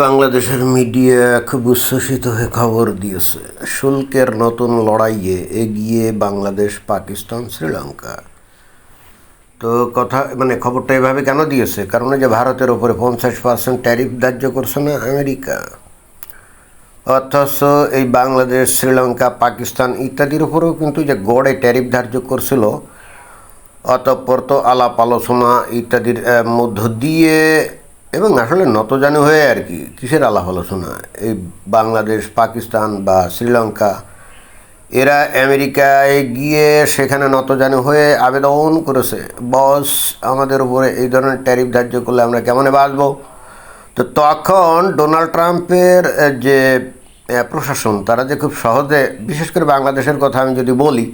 বাংলাদেশের মিডিয়া খুব উচ্ছ্বসিত হয়ে খবর দিয়েছে। শুল্কের নতুন লড়াইয়ে এগিয়ে বাংলাদেশ, পাকিস্তান, শ্রীলঙ্কা। তো কথা মানে খবরটা এভাবে কেন দিয়েছে? কারণ যে ভারতের ওপরে পঞ্চাশ পার্সেন্ট ট্যারিফ ধার্য করছে না আমেরিকা। অথচ এই বাংলাদেশ, শ্রীলঙ্কা, পাকিস্তান ইত্যাদির উপরেও কিন্তু যে গড়ে ট্যারিফ ধার্য করছিল, অতঃপর তো আলাপ আলোচনা ইত্যাদির মধ্য দিয়ে এবং আসলে নতজানু হয়ে আর কি, কিসের আলাপ আলোচনা? এই বাংলাদেশ, পাকিস্তান বা শ্রীলঙ্কা, এরা আমেরিকায় গিয়ে সেখানে নতজানু হয়ে আবেদন করেছে। বস, আমাদের উপরে এই ধরনের ট্যারিফ ধার্য করলে আমরা কেমনে বাঁচবো? তো তখন ডোনাল্ড ট্রাম্পের যে প্রশাসন, তারা যে খুব সহজে, বিশেষ করে বাংলাদেশের কথা আমি যদি বলি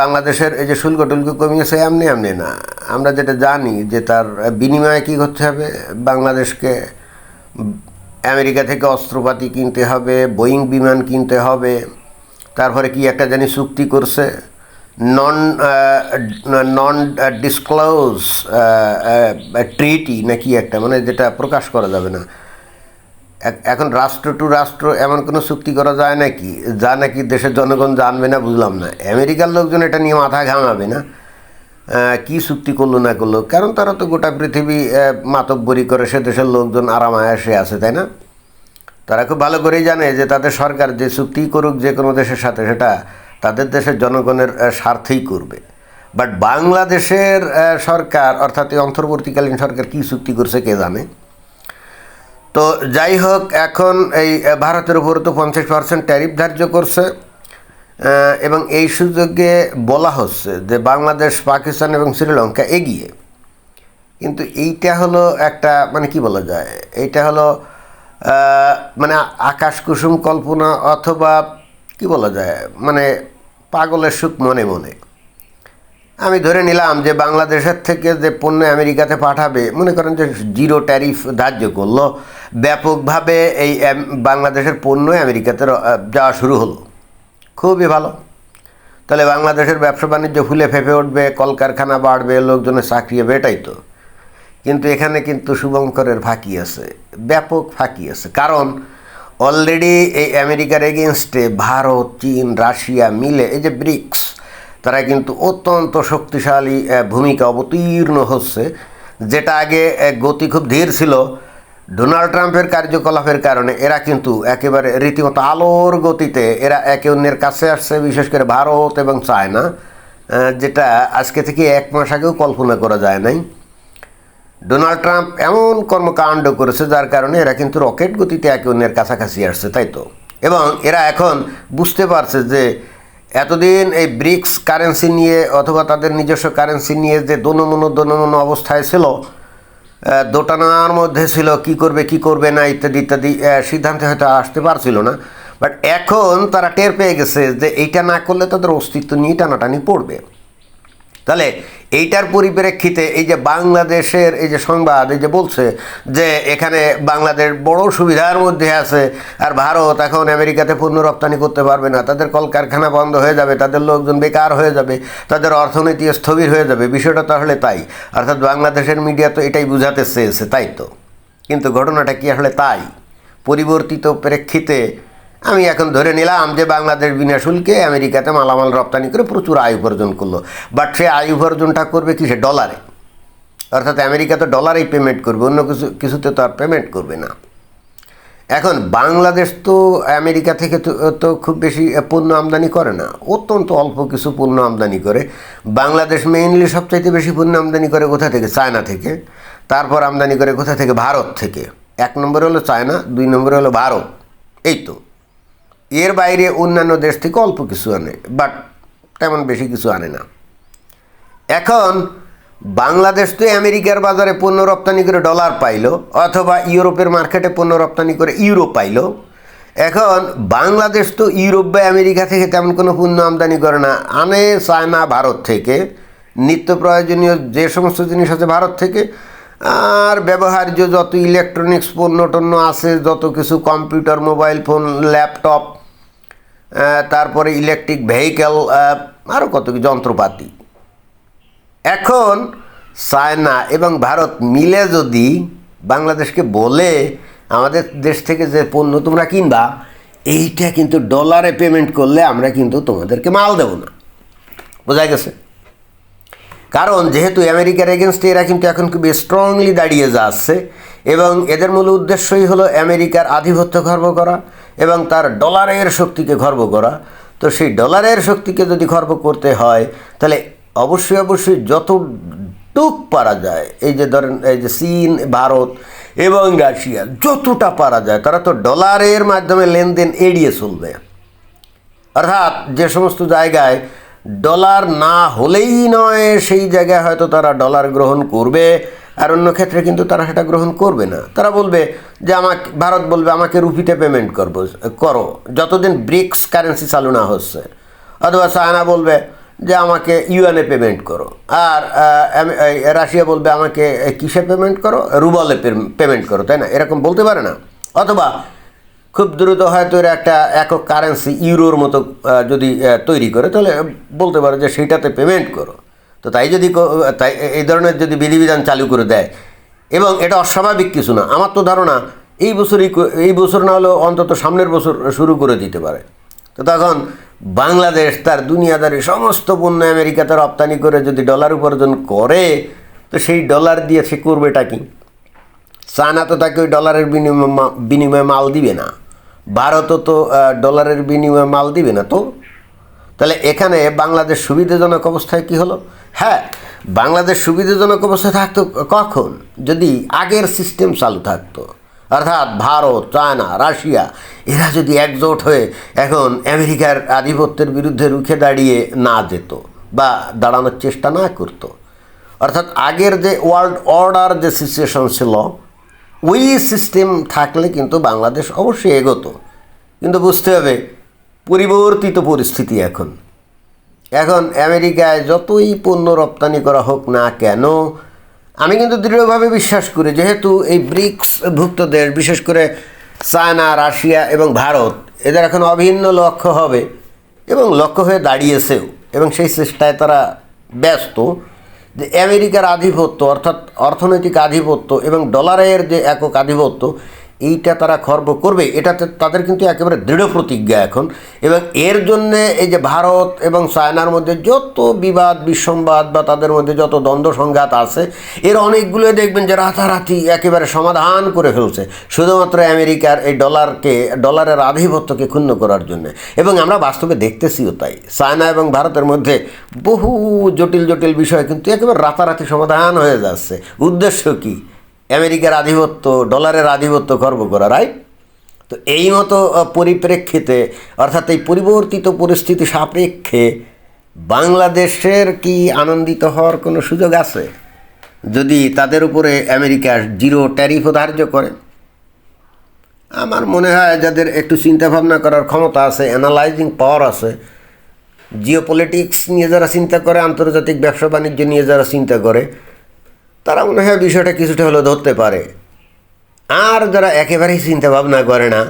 বাংলাদেশের এই যে শুল্ক টুল্ক কমিয়েছে এমনি এমনি না। আমরা যেটা জানি যে তার বিনিময়ে কী করতে হবে? বাংলাদেশকে আমেরিকা থেকে অস্ত্রপাতি কিনতে হবে, বোয়িং বিমান কিনতে হবে, তারপরে কি একটা জানি চুক্তি করছে। নন নন ডিসক্লোজ ট্রিটি নাকি একটা মানে যেটা প্রকাশ করা যাবে না। এখন রাষ্ট্র টু রাষ্ট্র এমন কোনো চুক্তি করা যায় নাকি? যা নাকি দেশের জনগণ জানবে না, বুঝলাম না। আমেরিকার লোকজন এটা নিয়ে মাথা ঘামাবে না? কি চুক্তি করল, না করল? কারণ তারা তো গোটা পৃথিবী মাতব্বরি করে, সে দেশের লোকজন আরাম আরামায়াসে আছে, তাই না? তারা খুব ভালো করেই জানে যে তাদের সরকার যে চুক্তি করুক যে কোনো দেশের সাথে, সেটা তাদের দেশের জনগণের স্বার্থেই করবে। বাট বাংলাদেশের সরকার, অর্থাৎ অন্তর্বর্তীকালীন সরকার কী চুক্তি করছে কে জানে? তো যাই হোক, এখন এই ভারতের উপর তো পঞ্চাশ পার্সেন্ট ট্যারিফ ধার্য করছে এবং এই সুযোগে বলা হচ্ছে যে বাংলাদেশ, পাকিস্তান এবং শ্রীলঙ্কা এগিয়ে। কিন্তু এইটা হলো একটা মানে কি বলা যায়, এইটা হলো মানে আকাশ কুসুম কল্পনা অথবা কি বলা যায় মানে পাগলের সুখ মনে মনে। আমি ধরে নিলাম যে বাংলাদেশের থেকে যে পণ্য আমেরিকাতে পাঠাবে, মনে করেন যে জিরো ট্যারিফ ধার্য করল, ব্যাপকভাবে এই বাংলাদেশের পণ্য আমেরিকাতে যাওয়া শুরু হলো। খুবই ভালো। তাহলে বাংলাদেশের ব্যবসা বাণিজ্য ফুলে ফেপে উঠবে, কলকারখানা বাড়বে, লোকজনের চাকরি হবে, এটাই তো। কিন্তু এখানে কিন্তু শুভঙ্করের ফাঁকি আছে, ব্যাপক ফাঁকি আছে। কারণ অলরেডি এই আমেরিকার এগেনস্টে ভারত, চীন, রাশিয়া মিলে এই যে ব্রিক্স তারা কিন্তু অত্যন্ত শক্তিশালী ভূমিকা অবতীর্ণ হচ্ছে। যেটা আগে গতি খুব ধীর ছিল। ডোনাল্ড ট্রাম্পের কার্যকলাপের কারণে এরা কিন্তু একেবারে রীতিমতো আলোর গতিতে এরা একে অন্যের কাছে আসছে, বিশেষ করে ভারত এবং চায়না যেটা আজকে থেকে এক মাস আগেও কল্পনা করা যায় নাই। ডোনাল্ড ট্রাম্প এমন কর্মকাণ্ড করেছে যার কারণে এরা কিন্তু রকেট গতিতে একে অন্যের কাছাকাছি আসছে, তাই তো? এবং এরা এখন বুঝতে পারছে যে এতদিন এই ব্রিক্স কারেন্সি নিয়ে অথবা তাদের নিজস্ব কারেন্সি নিয়ে যে দোনমনো দোনমনো অবস্থায় ছিল দোটানার মধ্যে ছিল কি করবে কি করবে না, ইত্যাদি ইত্যাদি সিদ্ধান্তে হয়তো আসতে পারছিল না। বাট এখন তারা টের পেয়ে গেছে যে এইটা না করলে তাদের অস্তিত্ব নিয়ে টানাটানি পড়বে। তাহলে এইটার পরিপ্রেক্ষিতে এই যে বাংলাদেশের এই যে সংবাদ, এই যে বলছে যে এখানে বাংলাদেশ বড় সুবিধার মধ্যে আছে আর ভারত এখন আমেরিকাতে পণ্য রপ্তানি করতে পারবে না, তাদের কলকারখানা বন্ধ হয়ে যাবে, তাদের লোকজন বেকার হয়ে যাবে, তাদের অর্থনীতি স্থবির হয়ে যাবে, বিষয়টা তাহলে তাই। অর্থাৎ বাংলাদেশের মিডিয়া তো এটাই বুঝাতে চেয়েছে, তাই তো? কিন্তু ঘটনাটা কি আসলে তাই? পরিবর্তিত প্রেক্ষিতে আমি এখন ধরে নিলাম যে বাংলাদেশ বিনা শুল্কে আমেরিকাতে মালামাল রপ্তানি করে প্রচুর আয় উপার্জন করল। বাট সে আয় উপার্জনটা করবে কিসে? ডলারে। অর্থাৎ আমেরিকা তো ডলারেই পেমেন্ট করবে, অন্য কিছু, কিছুতে তো আর পেমেন্ট করবে না। এখন বাংলাদেশ তো আমেরিকা থেকে তো খুব বেশি পণ্য আমদানি করে না। অত্যন্ত অল্প কিছু পণ্য আমদানি করে। বাংলাদেশ মেইনলি সবচাইতে বেশি পণ্য আমদানি করে কোথা থেকে? চায়না থেকে। তারপর আমদানি করে কোথা থেকে? ভারত থেকে। এক নম্বর হলো চায়না, দুই নম্বর হলো ভারত। এই তো। এর বাইরে অন্যান্য দেশ থেকে অল্প কিছু আনে বাট তেমন বেশি কিছু আনে না। এখন বাংলাদেশ তো আমেরিকার বাজারে পণ্য রপ্তানি করে ডলার পাইলো, অথবা ইউরোপের মার্কেটে পণ্য রপ্তানি করে ইউরো পাইলো। এখন বাংলাদেশ তো ইউরোপ বা আমেরিকা থেকে তেমন কোনো পণ্য আমদানি করে না। আনে চায়না ভারত থেকে, নিত্য প্রয়োজনীয় যে সমস্ত জিনিস আছে ভারত থেকে, আর ব্যবহার্য যত ইলেকট্রনিক্স পণ্য টণ্য আছে, যত কিছু কম্পিউটার মোবাইল ফোন ল্যাপটপ তারপরে ইলেকট্রিক ভেহিক্যাল আরও কত যন্ত্রপাতি। এখন চায়না এবং ভারত মিলে যদি বাংলাদেশকে বলে আমাদের দেশ থেকে যে পণ্য তোমরা কিনবা, এইটা কিন্তু ডলারে পেমেন্ট করলে আমরা কিন্তু তোমাদেরকে মাল দেবো না। বোঝা গেছে? কারণ যেহেতু আমেরিকার এগেনস্টে এরা কিন্তু এখন খুব স্ট্রংলি দাঁড়িয়ে যাচ্ছে এবং এদের মূল উদ্দেশ্যই হলো আমেরিকার আধিপত্য খর্ব করা। এবং তার ডলারের শক্তিকে খর্ব করা। তো সেই ডলারের শক্তিকে যদি খর্ব করতে হয়, তাহলে অবশ্যই অবশ্যই যতটুক পারা যায়, এই যে ধরেন, এই যে চীন, ভারত এবং রাশিয়া, যতটা পারা যায়, তারা তো ডলারের মাধ্যমে লেনদেন এড়িয়ে চলবে। অর্থাৎ যে সমস্ত জায়গায় ডলার না হলেই নয়, সেই জায়গায় হয়তো তারা ডলার গ্রহণ করবে। আর অন্য ক্ষেত্রে কিন্তু তারা সেটা গ্রহণ করবে না। তারা বলবে যে আমাকে, ভারত বলবে, আমাকে রুপিতে পেমেন্ট করব, করো। যতদিন ব্রিক্স কারেন্সি চালু না হচ্ছে। অথবা চায়না বলবে যে আমাকে ইউএনএ পেমেন্ট করো। আর রাশিয়া বলবে, আমাকে কিসে পেমেন্ট করো? রুবলে পেমেন্ট করো। তাই না? এরকম বলতে পারে না। অথবা খুব দ্রুত হয়তো এর একটা একক কারেন্সি ইউরোর মতো যদি তৈরি করে, তাহলে বলতে পারে যে সেইটাতে পেমেন্ট করো। তো তাই যদি তাই এই ধরনের যদি বিধিবিধান চালু করে দেয়, এবং এটা অস্বাভাবিক কিছু না, আমার তো ধারণা এই বছরই এই বছর না হলেও অন্তত সামনের বছর শুরু করে দিতে পারে। তো তখন বাংলাদেশ তার দুনিয়াদারি সমস্ত পণ্য আমেরিকাতে রপ্তানি করে যদি ডলার উপার্জন করে, তো সেই ডলার দিয়ে সে করবেটা কি? চায়না তো তাকে ওই ডলারের বিনিময়ে বিনিময়ে মাল দিবে না। ভারতও তো ডলারের বিনিময়ে মাল দিবে না। তো তাহলে এখানে বাংলাদেশ সুবিধাজনক অবস্থায় কি হলো? হ্যাঁ বাংলাদেশ সুবিধাজনক অবস্থায় থাকতো কখন? যদি আগের সিস্টেম চালু থাকতো, অর্থাৎ ভারত, চায়না, রাশিয়া, এরা যদি একজোট হয়ে এখন আমেরিকার আধিপত্যের বিরুদ্ধে রুখে দাঁড়িয়ে না যেত বা দাঁড়ানোর চেষ্টা না করতো। অর্থাৎ আগের যে ওয়ার্ল্ড অর্ডার যে সিচুয়েশন ছিল, ওই সিস্টেম থাকলে কিন্তু বাংলাদেশ অবশ্যই এগোতো। কিন্তু বুঝতে হবে পরিবর্তিত পরিস্থিতি এখন। এখন আমেরিকায় যতই পণ্য রপ্তানি করা হোক না কেন, আমি কিন্তু দৃঢ়ভাবে বিশ্বাস করি যেহেতু এই ব্রিক্স ভুক্ত দেশ, বিশেষ করে চায়না, রাশিয়া এবং ভারত, এদের এখন অভিন্ন লক্ষ্য হবে এবং লক্ষ্য হয়ে দাঁড়িয়েছেও এবং সেই চেষ্টায় তারা ব্যস্ত যে আমেরিকার আধিপত্য অর্থাৎ অর্থনৈতিক আধিপত্য এবং ডলারের যে একক আধিপত্য এইটা তারা খর্ব করবে, এটাতে তাদের কিন্তু একেবারে দৃঢ় প্রতিজ্ঞা এখন। এবং এর জন্যে এই যে ভারত এবং চায়নার মধ্যে যত বিবাদ বিসম্বাদ বা তাদের মধ্যে যত দ্বন্দ্ব সংঘাত আছে, এর অনেকগুলো দেখবেন যে রাতারাতি একেবারে সমাধান করে ফেলছে, শুধুমাত্র আমেরিকার এই ডলারকে, ডলারের আধিপত্যকে ক্ষুণ্ণ করার জন্য। এবং আমরা বাস্তবে দেখতেছিও তাই। চায়না এবং ভারতের মধ্যে বহু জটিল জটিল বিষয় কিন্তু একেবারে রাতারাতি সমাধান হয়ে যাচ্ছে। উদ্দেশ্য কী? আমেরিকার আধিপত্য, ডলারের আধিপত্য খর্ব করা রাইট তো এই মতো পরিপ্রেক্ষিতে, অর্থাৎ এই পরিবর্তিত পরিস্থিতি সাপেক্ষে বাংলাদেশের কি আনন্দিত হওয়ার কোনো সুযোগ আছে? যদি তাদের উপরে আমেরিকা জিরো ট্যারিফও ধার্য করে? আমার মনে হয় যাদের একটু চিন্তা ভাবনা করার ক্ষমতা আছে অ্যানালাইজিং পাওয়ার আছে জিও পলিটিক্স নিয়ে যারা চিন্তা করে, আন্তর্জাতিক ব্যবসা বাণিজ্য নিয়ে যারা চিন্তা করে তারা মনে হয় বিষয়টা কিছুটা হলেও ধরতে পারে। আর যারা একেবারেই চিন্তা ভাবনা করে না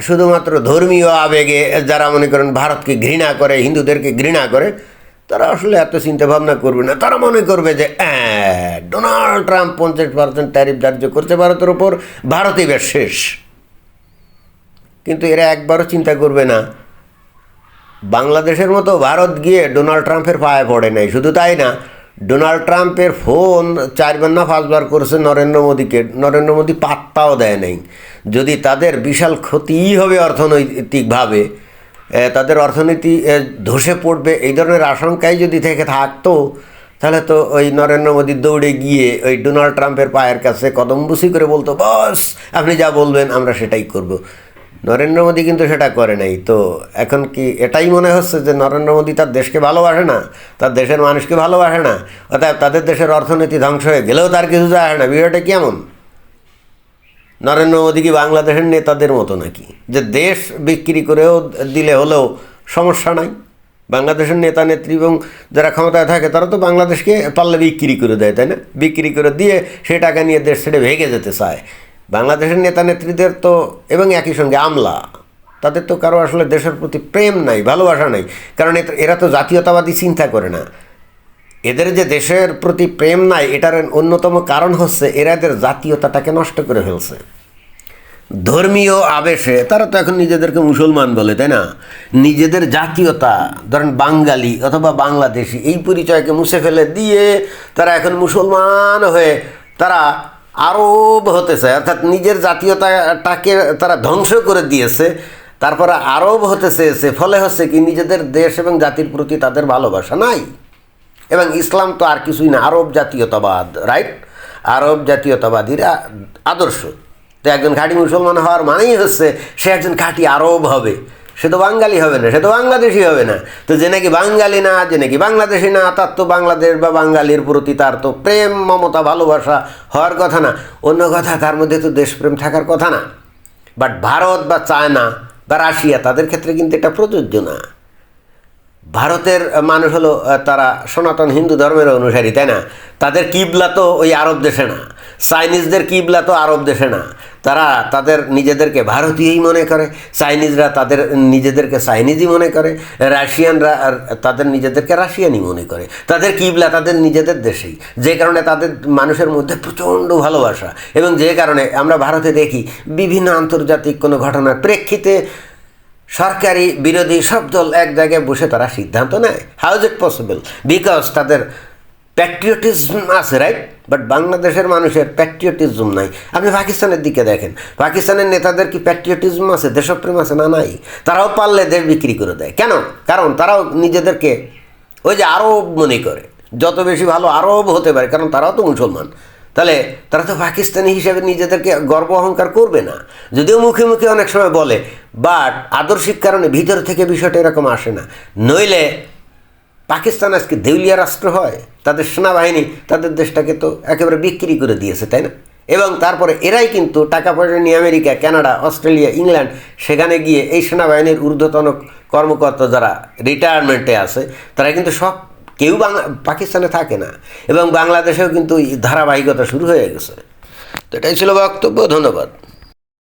শুধুমাত্র ধর্মীয় আবেগে যারা মনে করেন ভারতকে ঘৃণা করে হিন্দুদেরকে ঘৃণা করে তারা আসলে এত চিন্তা ভাবনা করবে না। তারা মনে করবে যে "আহ, ডোনাল্ড ট্রাম্প পঞ্চাশ পার্সেন্ট ট্যারিফ ধার্য করছে ভারতের ওপর ভারতই এবার শেষ। কিন্তু এরা একবারও চিন্তা করবে না। বাংলাদেশের মতো ভারত গিয়ে ডোনাল্ড ট্রাম্পের পায়ে পড়ে নাই। শুধু তাই না ডোনাল্ড ট্রাম্পের ফোন চারবার না পাঁচবার করেছে নরেন্দ্র মোদীকে। নরেন্দ্র মোদী পাত্তাও দেয় নাই। যদি তাদের বিশাল ক্ষতিই হবে অর্থনৈতিকভাবে তাদের অর্থনীতি ধসে পড়বে, এই ধরনের আশঙ্কাই যদি থেকে থাকতো, তাহলে তো ওই নরেন্দ্র মোদী দৌড়ে গিয়ে ওই ডোনাল্ড ট্রাম্পের পায়ের কাছে কদমবুসি করে বলতো, বস, আপনি যা বলবেন, আমরা সেটাই করব। নরেন্দ্র মোদী কিন্তু সেটা করে নাই। তো এখন কি এটাই মনে হচ্ছে যে নরেন্দ্র মোদী তার দেশকে ভালোবাসে না? তার দেশের মানুষকে ভালোবাসে না? অর্থাৎ তাদের দেশের অর্থনীতি ধ্বংস হয়ে গেলেও তার কিছু যায় না। বিষয়টা কেমন? নরেন্দ্র মোদী কি বাংলাদেশের নেতাদের মতো নাকি? যে দেশ বিক্রি করেও দিলে হলেও সমস্যা নাই? বাংলাদেশের নেতা, নেত্রী এবং যারা ক্ষমতায় থাকে তারা তো বাংলাদেশকে পাল্লে বিক্রি করে দেয়, তাই না? বিক্রি করে দিয়ে সে টাকা নিয়ে দেশ ছেড়ে ভেগে যেতে চায়। বাংলাদেশের নেতা নেত্রীদের তো এবং একই সঙ্গে আমলা। তাদের তো কারও আসলে দেশের প্রতি প্রেম নাই, ভালোবাসা নাই। কারণ এরা তো জাতীয়তাবাদী চিন্তা করে না। এদের যে দেশের প্রতি প্রেম নাই, এটার অন্যতম কারণ হচ্ছে এরা এদের জাতীয়তাটাকে নষ্ট করে ফেলছে। ধর্মীয় আবেশে, তারা তো এখন নিজেদেরকে মুসলমান বলে, তাই না? নিজেদের জাতীয়তা, ধরেন বাঙালি অথবা বাংলাদেশি, এই পরিচয়কে মুছে ফেলে দিয়ে তারা এখন মুসলমান হয়ে তারা আরব হতে চায় অর্থাৎ নিজের জাতীয়তাটাকে তারা ধ্বংস করে দিয়েছে, তারপরে আরব হতে চেয়েছে ফলে হচ্ছে কি নিজেদের দেশ এবং জাতির প্রতি তাদের ভালোবাসা নাই। এবং ইসলাম তো আর কিছুই না, আরব জাতীয়তাবাদ রাইট আরব জাতীয়তাবাদীর আদর্শ। তো একজন খাঁটি মুসলমান হওয়ার মানেই হচ্ছে সে একজন খাঁটি আরব হবে। সে তো বাঙালি হবে না, সে তো বাংলাদেশি হবে না। তো যে নাকি বাঙালি না, যে নাকি বাংলাদেশি না, তার তো বাংলাদেশ বা বাঙালির প্রতি তার তো প্রেম, মমতা, ভালোবাসা হওয়ার কথা না। অন্য কথা, তার মধ্যে তো দেশপ্রেম থাকার কথা না। বাট ভারত বা চায়না বা রাশিয়া, তাদের ক্ষেত্রে কিন্তু এটা প্রযোজ্য না। ভারতের মানুষ হলো তারা সনাতন হিন্দু ধর্মের অনুসারী, তাই না? তাদের কিবলা তো ওই আরব দেশে না। চাইনিজদের কিবলা তো আরব দেশে না। তারা তাদের নিজেদেরকে ভারতীয়ই মনে করে, চাইনিজরা তাদের নিজেদেরকে চাইনিজই মনে করে, রাশিয়ানরা তাদের নিজেদেরকে রাশিয়ানই মনে করে। তাদের কিবলা তাদের নিজেদের দেশেই, যে কারণে তাদের মানুষের মধ্যে প্রচণ্ড ভালোবাসা। এবং যে কারণে আমরা ভারতে দেখি বিভিন্ন আন্তর্জাতিক কোনো ঘটনার প্রেক্ষিতে সরকারি, বিরোধী সব দল এক জায়গায় বসে তারা সিদ্ধান্ত নেয়। How is it possible because তাদের প্যাট্রিয়টিজম আছে রাইট বাট বাংলাদেশের মানুষের প্যাট্রিয়টিজম নাই। আপনি পাকিস্তানের দিকে দেখেন। পাকিস্তানের নেতাদের কি প্যাট্রিয়টিজম আছে? দেশপ্রেম আছে না নাই? তারাও পারলে দেশ বিক্রি করে দেয়। কেন? কারণ তারাও নিজেদেরকে ওই যে আরব মনে করে। যত বেশি ভালো আরব হতে পারে, কারণ তারাও তো মুসলমান। তাহলে তারা তো পাকিস্তানি হিসেবে নিজেদেরকে গর্ব অহংকার করবে না। যদিও মুখে মুখে অনেক সময় বলে বাট আদর্শিক কারণে ভিতর থেকে বিষয়টা এরকম আসে না। নইলে পাকিস্তান আজকে দেউলিয়া রাষ্ট্র হয়, তাদের সেনাবাহিনী, তাদের দেশটাকে তো একেবারে বিক্রি করে দিয়েছে, তাই না? এবং তারপরে এরাই কিন্তু টাকা পয়সা নিয়ে আমেরিকা, কানাডা, অস্ট্রেলিয়া, ইংল্যান্ড, সেখানে গিয়ে এই সেনাবাহিনীর ঊর্ধ্বতন কর্মকর্তা যারা রিটায়ারমেন্টে আছে, তারা কিন্তু সব কেউ বাংলা, পাকিস্তানে থাকে না। এবং বাংলাদেশেও কিন্তু ধারাবাহিকতা শুরু হয়ে গেছে। তো এটাই ছিল বক্তব্য, ধন্যবাদ।